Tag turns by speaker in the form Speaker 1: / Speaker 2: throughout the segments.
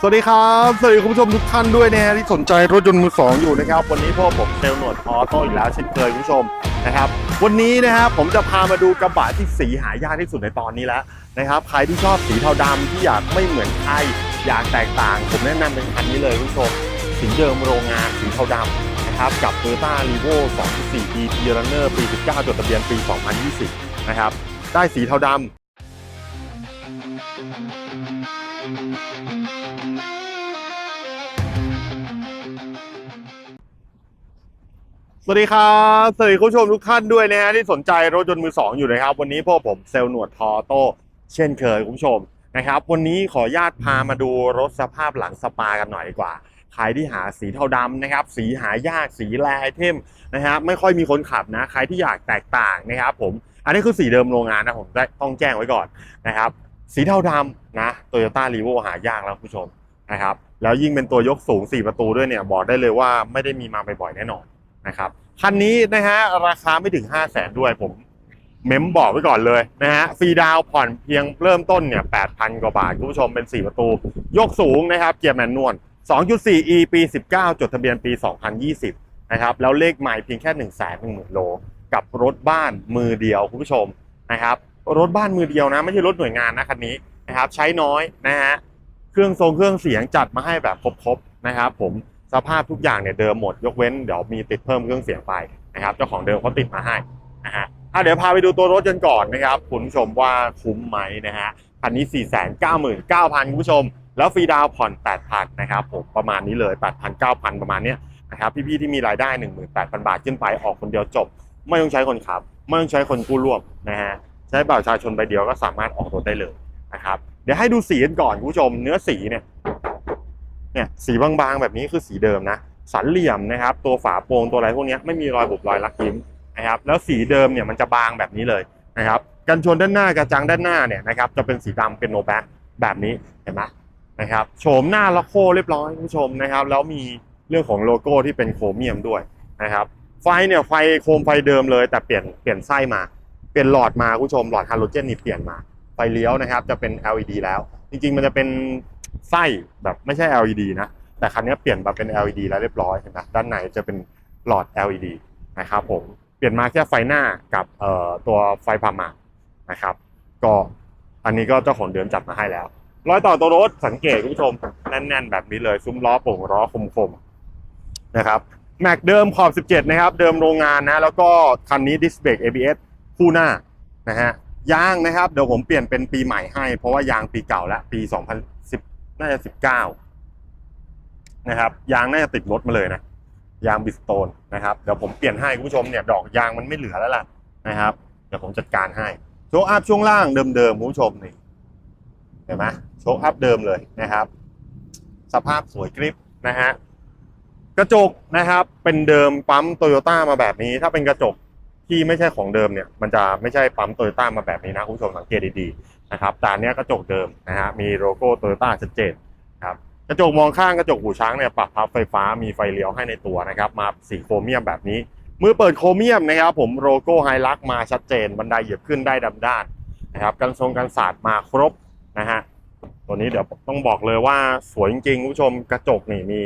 Speaker 1: สวัสดีครับ สวัสดีคุณผู้ชมทุกท่านด้วยนะฮะที่สนใจรถยนต์มือสองอยู่นะครับ วันนี้พวกผมเซลล์หนวดออโต้อีกแล้วเช่นเคยคุณผู้ชมนะครับ วันนี้นะครับผมจะพามาดูกระบะที่สีหายากที่สุดในตอนนี้แล้วนะครับใครที่ชอบสีเทาดำที่อยากไม่เหมือนใครอยากแตกต่าง ผมแนะนำเป็นคันนี้เลยคุณผู้ชมสีเดิมโรงงานสีเทาดำนะครับกับ Toyota r e v o 2.4 e p Runner ปี 19จดทะเบียนปี 2020 นะครับได้สีเทาดำ สวัสดีครับสวัสดีคุณผู้ชมทุกท่านด้วยนะฮะที่สนใจรถยนต์มือสองอยู่นะครับ วันนี้พวกผมเซลล์หนวดทอโต้เช่นเคยคุณผู้ชมนะครับ วันนี้ขออนุญาตพามาดูรถสภาพหลังสปากันหน่อยดีกว่าใครที่หาสีเทาดำนะครับ สีหายากสีแรไอเทมนะฮะไม่ค่อยมีคนขับนะ ใครที่อยากแตกต่างนะครับ ผมอันนี้คือสีเดิมโรงงานนะผมต้องแจ้งไว้ก่อนนะครับ สีเทาดำนะโตโยต้ารีโวหายากแล้วคุณผู้ชมนะครับแล้วยิ่งเป็นตัวยกสูง 4 ประตูด้วยเนี่ยบอกได้เลยว่าไม่ได้มีมาบ่อยๆแน่นอนนะครับคันนี้นะฮะราคาไม่ถึง 5 0 0แสนด้วยผมเมมบอกไว้ก่อนเลยนะฮะฟรีดาวผ่อนเพียงเริ่มต้นเนี่ย8,000 กว่าบาท คุณผู้ชมเป็น 4 ประตู ยกสูงนะครับเกียร์แมนนวล 2.4e ปี 19 จดทะเบียนปี 2020 นะครับ แล้วเลขใหม่เพียงแค่ 1 1 0 0 0 0โล กับรถบ้านมือเดียวคุณผู้ชมนะครับ รถบ้านมือเดียวนะ ไม่ใช่รถหน่วยงานนะคันนี้นะครับใช้น้อยนะฮะเครื่องทรงเครื่องเสียงจัดมาให้แบบครบๆนะครับผมสภาพทุกอย่างเนี่ยเดิมหมดยกเว้นเดี๋ยวมีติดเพิ่มเครื่องเสียงไปนะครับเจ้าของเดิมเขาติดมาให้นะฮะอะเดี๋ยวพาไปดูตัวรถกันก่อนนะครับคุณผู้ชมว่าคุ้มไหมนะฮะคันนี้ 4 9 9 0 0 0คุณผู้ชม แล้วฟรีดาวน์ผ่อน 8,000นะครับผมประมาณนี้เลย8,000 9,000 ประมาณเนี้ยนะครับพี่ๆที่มีรายได้ 18,000 บาทขึ้นไปออกคนเดียวจบ ไม่ต้องใช้คนขับ ไม่ต้องใช้คนกู้ร่วมนะฮะ ใช้บัตรประชาชนใบเดียวก็สามารถออกรถได้เลยนะครับ เดี๋ยวให้ดูสีกันก่อนคุณผู้ชม เนื้อสีเนี่ยเนี่ยสีบางๆแบบนี้คือสีเดิมนะสันเหลี่ยมนะครับ ตัวฝาโปรงตัวอะไรพวกนี้ไม่มีรอยบุบรอยลักยิ้มนะครับแล้วสีเดิมเนี่ยมันจะบางแบบนี้เลยนะครับกันชนด้านหน้ากระจังด้านหน้าเนี่ยนะครับจะเป็นสีดำเป็นโนแบ็คแบบนี้เห็นไหมนะครับโฉมหน้าล็อกโคเรียบร้อยคุณผู้ชมนะครับ แล้วมีเรื่องของโลโก้ที่เป็นโครเมียมด้วยนะครับไฟเนี่ยไฟโคมไฟเดิมเลยแต่เปลี่ยนเปลี่ยนไส้มา เปลี่ยนหลอดมาคุณผู้ชมหลอดฮาโลเจนนี่เปลี่ยนมา ไฟเลี้ยวนะครับ จะเป็น LED แล้ว จริงๆ มันจะเป็นไส้แบบไม่ใช่ LED นะ แต่คันนี้เปลี่ยนมาเป็น LED แล้วเรียบร้อยเห็นไหมด้านในจะเป็นหลอด LED นะครับผมเปลี่ยนมาแค่ไฟหน้ากับตัวไฟพามานะครับ ก็อันนี้ก็เจ้าของเดิมจัดมาให้แล้วรอยต่อตัวรถสังเกตคุณผู้ชมแน่นๆ แบบนี้เลยซุ้มล้อโป่งล้อคมๆนะครับแม็กเดิมขอบ 17 นะครับ เดิมโรงงานนะ แล้วก็คันนี้ดิสเบรก ABS คู่หน้านะฮะยางนะครับเดี๋ยวผมเปลี่ยนเป็นปีใหม่ให้ เพราะว่ายางปีเก่าแล้วปี 2010 น่าจะ 19 นะครับ ยางน่าจะติดรถมาเลยนะ ยางบิสโตนนะครับเดี๋ยวผมเปลี่ยนให้คุณผู้ชมเนี่ยดอกยางมันไม่เหลือแล้วล่ะนะครับเดี๋ยวผมจัดการให้โชว์อัพช่วงล่างเดิมๆคุณผู้ชมนี่เห็นไหมโชว์อัพเดิมเลยนะครับ สภาพสวยกริปนะฮะกระจกนะครับเป็นเดิมปั๊มโตโยต้ามาแบบนี้ ถ้าเป็นกระจก ที่ไม่ใช่ของเดิมเนี่ยมันจะไม่ใช่ปั๊มโตโยต้ามาแบบนี้นะคุณผู้ชมสังเกตดีๆนะครับแต่อันเนี้ยกระจกเดิมนะฮะมีโลโก้โตโยต้าชัดเจนครับกระจกมองข้างกระจกหูช้างเนี่ยปรับพับไฟฟ้ามีไฟเลี้ยวให้ในตัวนะครับมาสีโครเมียมแบบนี้มือเปิดโครเมียมนะครับผมโลโก้ไฮลักมาชัดเจนบันไดเหยียบขึ้นได้ดำด้านนะครับกันทรงกันศาสตร์มาครบนะฮะตัวนี้เดี๋ยวต้องบอกเลยว่าสวยจริงๆคุณผู้ชมกระจกนี่มี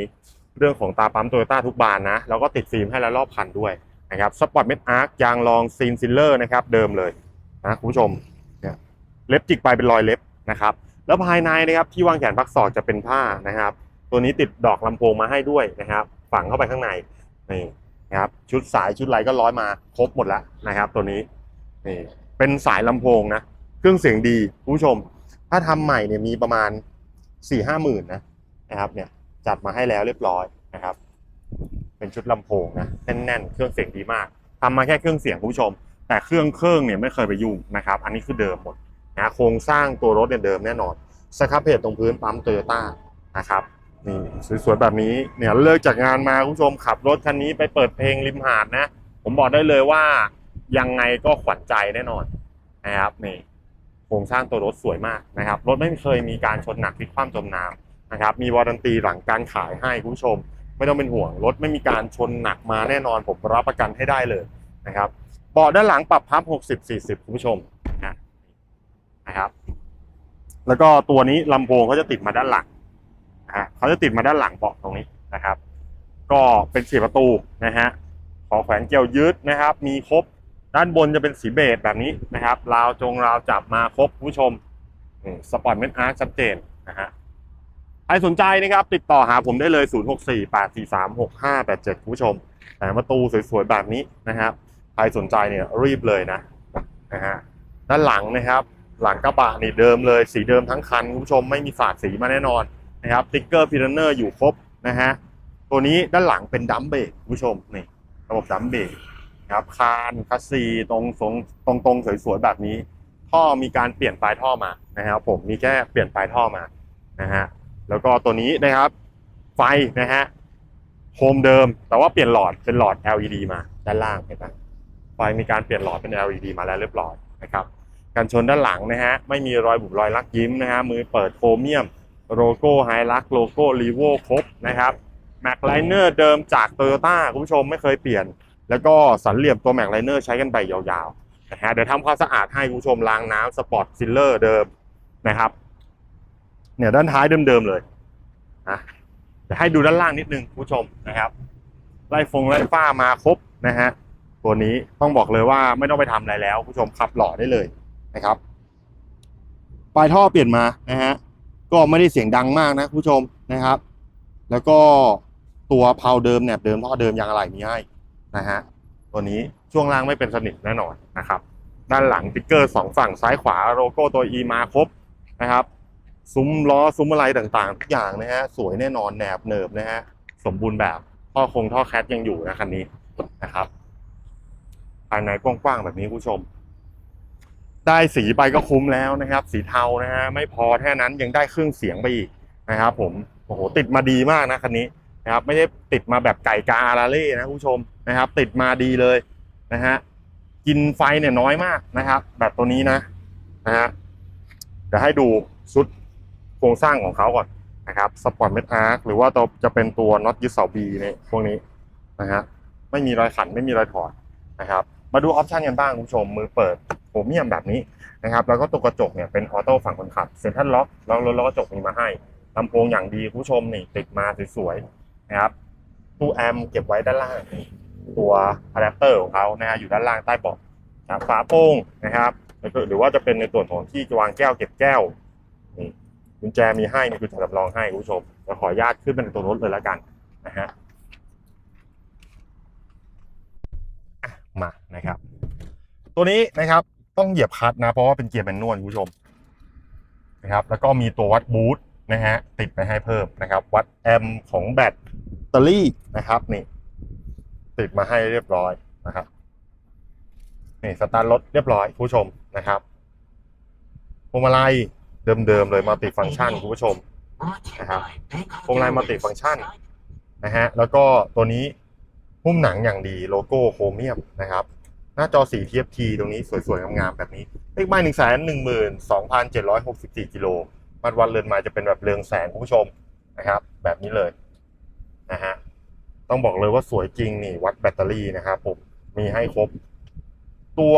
Speaker 1: เรื่องของตาปั๊มโตโยต้าทุกบานนะแล้วก็ติดฟิล์มให้แล้วรอบคันด้วย นะครับสปอร์ตเมดอาร์คยางรองซีนซิลเลอร์นะครับเดิมเลยนะคุณผู้ชมเนี่ยเล็บจิกไปเป็นรอยเล็บนะครับแล้วภายในนะครับที่วางแขนพักศอกจะเป็นผ้านะครับ ตัวนี้ติดดอกลำโพงมาให้ด้วยนะครับฝังเข้าไปข้างในนี่นะครับชุดสายชุดไรก็ร้อยมาครบหมดแล้วนะครับ ตัวนี้นี่เป็นสายลำโพงนะเครื่องเสียงดีคุณผู้ชม ถ้าทำใหม่เนี่ยมีประมาณสี่ห้าหมื่นนะนะครับเนี่ยจัดมาให้แล้วเรียบร้อยนะครับ เป็นชุดลำโพงนะแน่นๆ เครื่องเสียงดีมากทำมาแค่เครื่องเสียงคุณผู้ชม แต่เครื่องเครื่องเนี่ยไม่เคยไปยุ่งนะครับ อันนี้คือเดิมหมดนะโครงสร้างตัวรถเนี่ยเดิมแน่นอนสครับเพจตรงพื้นปั๊มโตโยต้านะครับนี่สวยๆแบบนี้เนี่ยเลิกจากงานมาคุณผู้ชมขับรถคันนี้ไปเปิดเพลงริมหาดนะ ผมบอกได้เลยว่ายังไงก็ขวัญใจแน่นอนนะครับนี่โครงสร้างตัวรถสวยมากนะครับ รถไม่เคยมีการชนหนักพลิกคว่ำจมน้ำนะครับ มีวารันตีหลังการขายให้คุณผู้ชม ไม่ต้องเป็นห่วงรถไม่มีการชนหนักมาแน่นอนผมรับประกันให้ได้เลยนะครับเบาะด้านหลังปรับพับ 60 40 คุณผู้ชมนะครับ แล้วก็ตัวนี้ลำโพงเขาจะติดมาด้านหลังนะฮะเขาจะติดมาด้านหลังเบาะตรงนี้นะครับ ก็เป็นสีประตูนะฮะขอแขวนเกี่ยวยึดนะครับ มีครบด้านบนจะเป็นสีเบจแบบนี้นะครับราวจงราวจับมาครบคุณผู้ชมอืมสปอร์ตเมนอาร์ชัดเจนนะฮะ ใครสนใจนะครับติดต่อหาผมได้เลย 0 6 4 8 4 3 6 5 8 7 คุณผู้ชมแต่ประตูสวยๆแบบนี้นะครับใครสนใจเนี่ยรีบเลยนะนะฮะด้านหลังนะครับ หลังกระบะนี่เดิมเลย สีเดิมทั้งคันคุณผู้ชมไม่มีฝาดสีมาแน่นอนนะครับติ๊กเกอร์พิลเนอร์อยู่ครบนะฮะตัวนี้ด้านหลังเป็นดัมเบรกคุณผู้ชมนี่ระบบดัมเบรกนะครับคานคัสซีตรงทรงตรงตรงสวยๆแบบนี้ ท่อมีการเปลี่ยนปลายท่อมานะครับผมมีแค่เปลี่ยนปลายท่อมานะฮะ แล้วก็ตัวนี้นะครับ ไฟนะฮะโฮมเดิม แต่ว่าเปลี่ยนหลอดเป็นหลอด LED มาด้านล่างเห็นไหมไฟมีการเปลี่ยนหลอดเป็น LED มาแล้วเรียบร้อยนะครับกันชนด้านหลังนะฮะไม่มีรอยบุบรอยลักยิ้มนะฮะมือเปิดโครเมียมโลโก้ไฮลักโลโก้รีโวครบนะครับแม็กไลเนอร์เดิมจากโตโยต้าคุณผู้ชมไม่เคยเปลี่ยน แล้วก็สันเหลี่ยมตัวแม็กไลเนอร์ใช้กันไปยาวๆนะฮะเดี๋ยวทำความสะอาดให้คุณผู้ชมล้างน้ำสปอร์ตซิลเลอร์เดิมนะครับ เนี่ยด้านท้ายเดิมๆเลยอะเดี๋ยวให้ดูด้านล่างนิดนึงผู้ชมนะครับ ไล่ฟงไล่ฝ้ามาครบนะฮะตัวนี้ต้องบอกเลยว่าไม่ต้องไปทำอะไรแล้ว ผู้ชมขับหล่อได้เลยนะครับปลายท่อเปลี่ยนมานะฮะก็ไม่ได้เสียงดังมากนะผู้ชมนะครับ แล้วก็ตัวเพาเดิมเนี่ยเดิมท่อเดิมยางอะไหล่มีให้นะฮะตัวนี้ช่วงล่างไม่เป็นสนิมแน่นอนนะครับ ด้านหลังติ๊กเกอร์สองฝั่งซ้ายขวาโลโก้ตัว E มาครบนะครับ ซุ้มล้อซุ้มอะไรต่างๆทุกอย่างนะฮะสวยแน่นอนแหนบเนิบนะฮะสมบูรณ์แบบท่อคงท่อแคทยังอยู่นะคันนี้นะครับ ภายในกว้างๆแบบนี้คุณผู้ชม ได้สีไปก็คุ้มแล้วนะครับ สีเทานะฮะไม่พอแค่นั้นยังได้เครื่องเสียงไปอีกนะครับผมโอ้โหติดมาดีมากนะคันนี้นะครับไม่ได้ติดมาแบบไก่กาอาราเล่นะคุณผู้ชมนะครับ ติดมาดีเลยนะฮะกินไฟเนี่ยน้อยมากนะครับ แบบตัวนี้นะนะฮะเดี๋ยวให้ดูชุด โครงสร้างของเขาก่อนนะครับสปอร์ตเมทอาร์คหรือว่าตัวจะเป็นตัวน็อตยึดเสาบีเนี่ยพวกนี้นะฮะไม่มีรอยขันไม่มีรอยถอดนะครับมาดูออปชันกันบ้างคุณผู้ชมมือเปิดโครเมียมแบบนี้นะครับแล้วก็ตัวกระจกเนี่ยเป็นออโต้ฝั่งคนขับเซ็นทรัลล็อกแล้วรถแล้วกระจกมีมาให้ลำโพงอย่างดีคุณผู้ชมนี่ติดมาสวยๆนะครับตู้แอมเก็บไว้ด้านล่าง ตัวอะแดปเตอร์ของเขานะฮะอยู่ด้านล่างใต้เบาะฝาโป้งนะครับหรือว่าจะเป็นในส่วนของที่จะวางแก้วเก็บแก้ว กุญแจมีให้มีกุญแจสำรองให้คุณผู้ชมจะขออนุญาตขึ้นเป็นตัวรถเลยแล้วกันนะฮะมานะครับ ตัวนี้นะครับต้องเหยียบคลัตช์นะ เพราะว่าเป็นเกียร์แมนนวลคุณผู้ชมนะครับแล้วก็มีตัววัดบูทนะฮะติดไปให้เพิ่มนะครับ วัดแอมของแบตเตอรี่นะครับนี่ติดมาให้เรียบร้อยนะครับนี่สตาร์ทรถเรียบร้อยคุณผู้ชมนะครับพวงมาลัย เดิมๆเลยมัลติฟัง c t ชันคุณผู้ชมนะครับพวงมาลัยมัลติฟัง c t ชันนะฮะแล้วก็ตัวนี้หุ้มหนังอย่างดีโลโก้โครเมียมนะครับหน้าจอสี TFT ตรงนี้สวยๆงามๆแบบนี้เลขไม้หนึ่งแสนหนึ่งหมื่นสองพันเจ็ดร้อยหกสิบสี่กิโลมัดวันเรือนไมาจะเป็นแบบเรืองแสงคุณผู้ชมนะครับ แบบนี้เลยนะฮะต้องบอกเลยว่าสวยจริงนี่วัดแบตเตอรี่นะครับผมมีให้ครบ ตัว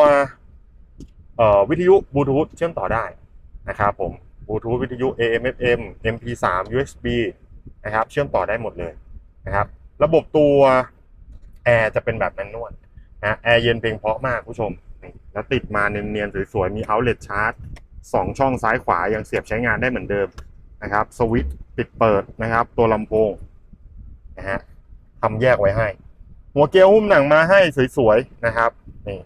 Speaker 1: วิทยุบลูทูธเชื่อมต่อได้ นะครับผมบลูทูธวิทยุ AM FM MP3 USB นะครับเชื่อมต่อได้หมดเลยนะครับ ระบบตัวแอร์จะเป็นแบบแมนนวลนะแอร์เย็นเพลงเพาะมากผู้ชมนี่แล้วติดมาเนียนๆสวยๆ มี outlet charge สองช่องซ้ายขวายังเสียบใช้งานได้เหมือนเดิมนะครับสวิตช์ปิดเปิดนะครับ ตัวลำโพงนะฮะทำแยกไว้ให้ หัวเกียร์หุ้มหนังมาให้สวยๆนะครับนี่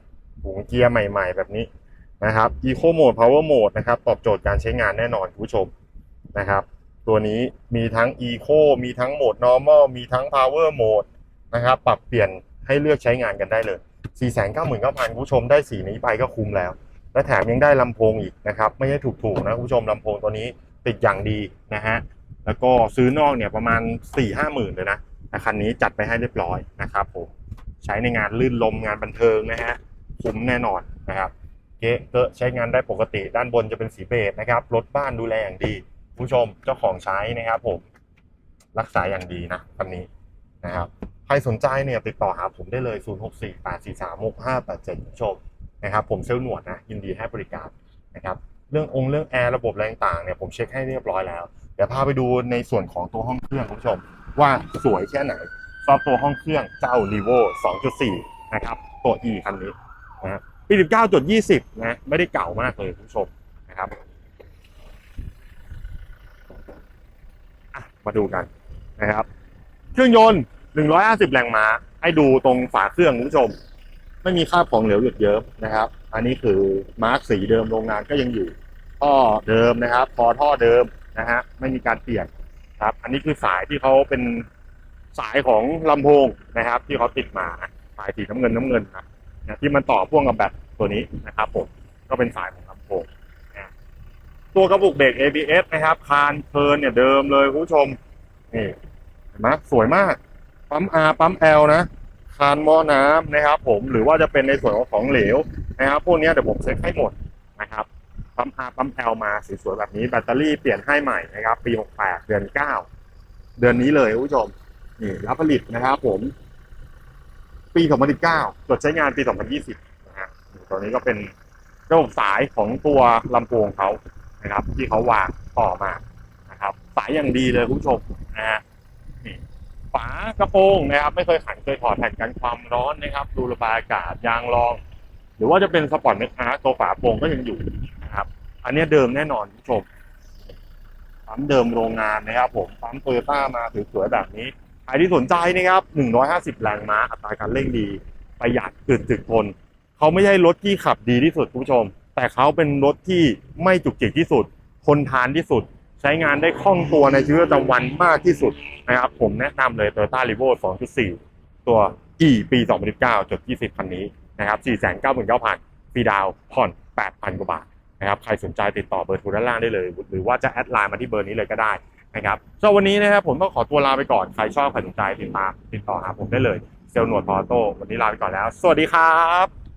Speaker 1: หูเกียร์ใหม่ ๆ แบบนี้ นะครับ Eco Mode Power Mode นะครับตอบโจทย์การใช้งานแน่นอนคุณผู้ชมนะครับ ตัวนี้มีทั้ง Eco มีทั้งโหมด Normal มีทั้ง Power Mode นะครับ ปรับเปลี่ยนให้เลือกใช้งานกันได้เลย 499,000คุณผู้ชมได้สีนี้ไปก็คุ้มแล้ว และแถมยังได้ลำโพงอีกนะครับ ไม่ใช่ถูกๆนะคุณผู้ชมลำโพงตัวนี้ติดอย่างดีนะฮะแล้วก็ซื้อนอกเนี่ยประมาณ 4-5ห้าหมื่นเลยนะแต่คันนี้จัดไปให้เรียบร้อยนะครับผมใช้ในงานลื่นลมงานบันเทิงนะฮะคุ้มแน่นอนนะครับ เก๊ะเกะใช้งานได้ปกติ ด้านบนจะเป็นสีเบจนะครับ รถบ้านดูแลอย่างดี ผู้ชมเจ้าของใช้นะครับผม รักษาอย่างดีนะคันนี้นะครับ ใครสนใจเนี่ยติดต่อหาผมได้เลย 0 6 4 8 4 3 6 5 8 7ผู้ชมนะครับ ผมเซลล์หนวดนะ ยินดีให้บริการนะครับ เรื่ององค์เรื่องแอร์ระบบแรงต่างเนี่ยผมเช็คให้เรียบร้อยแล้ว เดี๋ยวพาไปดูในส่วนของตัวห้องเครื่องผู้ชม ว่าสวยแค่ไหนสำหรับตัวห้องเครื่องเจ้า r e v o 2.4 นะครับ ตัว E คันนี้นะฮะ ปี 19.20 นะ ไม่ได้เก่ามากเลยคุณผู้ชมนะครับมาดูกันนะครับ เครื่องยนต์ 150 แรงม้า ให้ดูตรงฝาเครื่องคุณผู้ชม ไม่มีคราบของเหลวหยุดเยิ้มนะครับ อันนี้คือมาร์กสีเดิมโรงงานก็ยังอยู่ ท่อเดิมนะครับ พอท่อเดิมนะฮะ ไม่มีการเปลี่ยนครับ อันนี้คือสายที่เขาเป็นสายของลำโพงนะครับ ที่เขาติดมาสายสีน้ำเงินน้ำเงินนะ นะที่มันต่อพ่วงกับแบตตัวนี้นะครับผมก็เป็นสายของลำโพงนะตัวกระปุกเบรก ABS นะครับ คานเทินเนี่ยเดิมเลยคุณผู้ชมนี่เห็นไหมสวยมาก ปั๊ม R ปั๊ม L นะ คานหม้อน้ำนะครับผมหรือว่าจะเป็นในส่วนของของเหลวนะครับพวกนี้เดี๋ยวผมเช็คให้หมดนะครับปั๊ม R ปั๊ม L มาสวยๆแบบนี้แบตเตอรี่เปลี่ยนให้ใหม่นะครับปี 68 เดือน 9 เดือนนี้เลยคุณผู้ชมนี่รับผลิตนะครับผม ปี 2019ตรวจใช้งานปี 2020นะฮะตัวนี้ก็เป็นระบบสายของตัวลำโพงเขานะครับ ที่เขาวางต่อมานะครับ สายอย่างดีเลยคุณผู้ชมนะฮะนี่ฝากระโปรงนะครับ ไม่เคยขันเคยถอดแผ่นกันความร้อนนะครับ ดูระบายอากาศยางรอง หรือว่าจะเป็นสปอร์ตเมคอาร์ตัวฝาโปร่งก็ยังอยู่นะครับ อันนี้เดิมแน่นอนคุณผู้ชมปั๊มเดิมโรงงานนะครับ ผมปั๊มโตโยต้ามาสวยๆแบบนี้ ใครที่สนใจนะครับ 150 แรงม้า อัตราการเร่งดี ประหยัดตึกถึกทน เขาไม่ใช่รถที่ขับดีที่สุดคุณผู้ชม แต่เขาเป็นรถที่ไม่จุกจิกที่สุด ทนทานที่สุด ใช้งานได้คล่องตัวในชีวิตประจำวันมากที่สุดนะครับ ผมแนะนำเลย Toyota r e v o 2.4 ตัว E ปี 2019จด20คันนี้นะครับ499,000ฟรีดาวผ่อน 8,000 กว่าบาทนะครับ ใครสนใจติดต่อเบอร์โทรด้านล่างได้เลย หรือว่าจะแอดไลน์มาที่เบอร์นี้เลยก็ได้ นะครับสำหรับวันนี้นะครับผมต้องขอตัวลาไปก่อนใครชอบใครสนใจติดตามติดต่อหาผมได้เลยเซลล์หนวดพอโต้วันนี้ลาไปก่อนแล้ว สวัสดีครับ